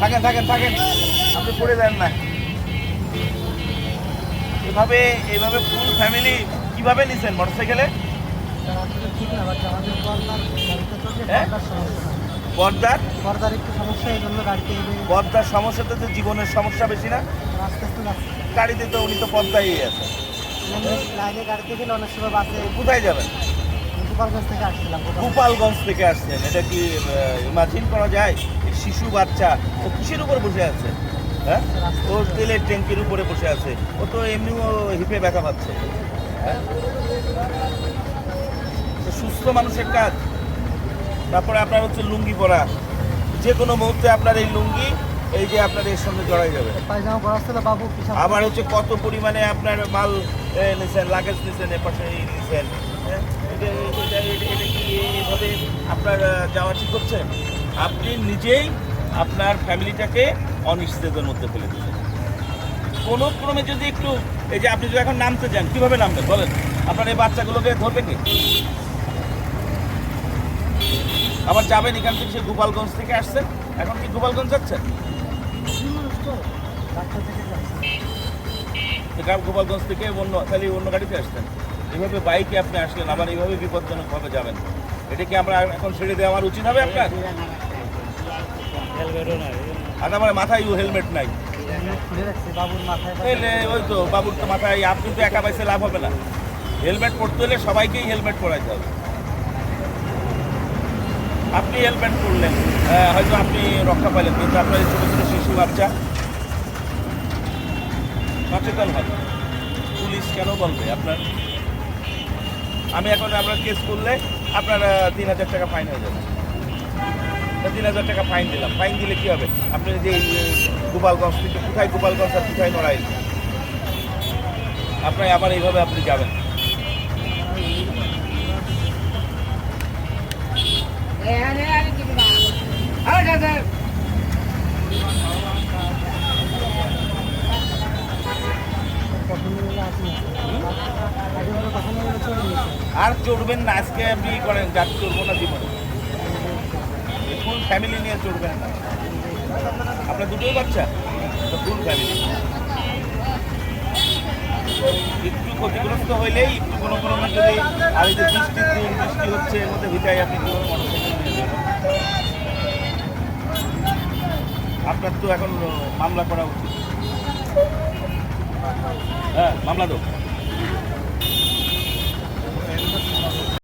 থাকেন থাকেন থাকেন। আপনি পড়ে যান না। এভাবে এইভাবে ফুল ফ্যামিলি কীভাবে নিছেন? মোটরসাইকেলে পর্দার হ্যাঁ? পর্দার? একটু সমস্যা এই জন্য গাড়িতে এলে পর্দার সমস্যাতে তো জীবনের সমস্যা বেশি না? গাড়িতে তো উনি তো পর্দাই আছে। আগে গাড়িতে গেলে অনেক সময় বাসে কোথায় যাবেন? গোপালগঞ্জ থেকে আসছিলাম। গোপালগঞ্জ থেকে আসছেন। এটা কি ইমাজিন করা যায়? শিশু বাচ্চা ও কিসের উপর বসে আছে? হ্যাঁ? ও তেলের ট্যাঙ্কির উপরে বসে আছে। ও তো এমনিও হিপে ব্যথা পাচ্ছে। হ্যাঁ? সুস্থ মানুষের কাজ। তারপরে আপনার হচ্ছে লুঙ্গি পরা। যে কোনো মুহূর্তে আপনার এই লুঙ্গি এই যে আপনার এর সঙ্গে জড়াই যাবে। আবার হচ্ছে কত পরিমাণে আপনার মাল এ, নিছেন লাগেজ নিছেন এপাশে নিছেন। হ্যাঁ? আপনার যাওয়া ঠিক হচ্ছে? আপনি নিজেই আপনার ফ্যামিলিটাকে অনিশ্চিতের মধ্যে ফেলে দিচ্ছেন কোনো ক্রমে যদি একটু, এই যে আপনি যদি এখন নামতে যান, কীভাবে নামবেন বলেন? আপনার এই বাচ্চাগুলোকে ধরবে কি? আবার যাবেন এখান থেকে সে গোপালগঞ্জ থেকে আসছেন? এখন কি গোপালগঞ্জ যাচ্ছেন? গোপালগঞ্জ থেকে অন্য, তাহলে অন্য গাড়িতে আসতেন এইভাবে বাইকে আপনি আসলেন, আবার এইভাবে বিপজ্জনকভাবে যাবেন। এটা কি আমরা এখন ছেড়ে দেওয়া আমার উচিত হবে আপনার? আর আমার মাথায় হেলমেট নাই। ওই তো বাবুর তো মাথায় আপনি তো একা পাইছে লাভ হবে না। হেলমেট পরতে হলে সবাইকেই হেলমেট পরাইতে হবে। আপনি হেলমেট পরলেন হয়তো আপনি রক্ষা পাইলেন, কিন্তু আপনার ছোটো ছোটো শিশু বাচ্চা সচেতন হবে। পুলিশ কেন বলবে আপনার? আমি এখন আপনার কেস করলে আপনার তিন হাজার টাকা ফাইন হয়ে যাবে। তিন হাজার টাকা ফাইন দিলাম। ফাইন দিলে কি হবে? আপনি যে গোপালগঞ্জ থেকে কোথায় গোপালগঞ্জ আর কোথায় নড়াইল? আপনি আবার এইভাবে আপনি যাবেন। আর চড়বেন না, আজকে আপনি করেন যার চড়বো না জীবনে। ফ্যামিলি নিয়ে চড়বেন না। আপনার দুটোই বাচ্চা? ফুল ফ্যামিলি একটু ক্ষতিগ্রস্ত হইলেই একটু কোনো কোনো যদি আর যে বৃষ্টির দিন বৃষ্টি হচ্ছে, এর মধ্যে ভিটাই আপনি কীভাবে আপনার তো এখন মামলা করা উচিত। হ্যাঁ মামলা তো